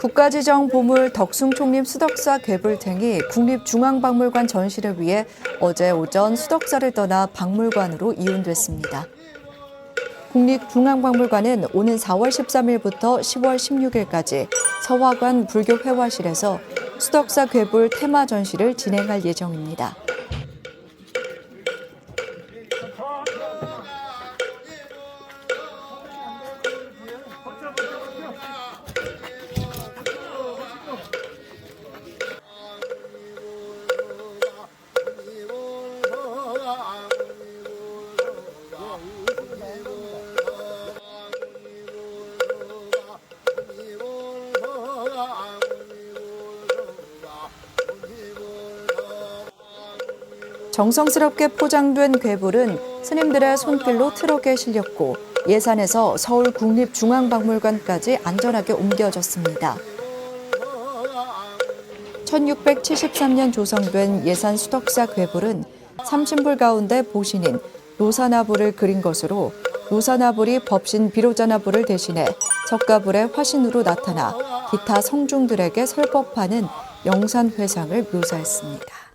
국가지정 보물 덕숭총림 수덕사 괴불탱이 국립중앙박물관 전시를 위해 어제 오전 수덕사를 떠나 박물관으로 이운됐습니다. 국립중앙박물관은 오는 4월 13일부터 10월 16일까지 서화관 불교회화실에서 수덕사 괴불 테마 전시를 진행할 예정입니다. 정성스럽게 포장된 괴불은 스님들의 손길로 트럭에 실렸고 예산에서 서울 국립중앙박물관까지 안전하게 옮겨졌습니다. 1673년 조성된 예산 수덕사 괴불은 삼신불 가운데 보신인 노사나불을 그린 것으로 노사나불이 법신 비로자나불을 대신해 석가불의 화신으로 나타나 기타 성중들에게 설법하는 영산회상을 묘사했습니다.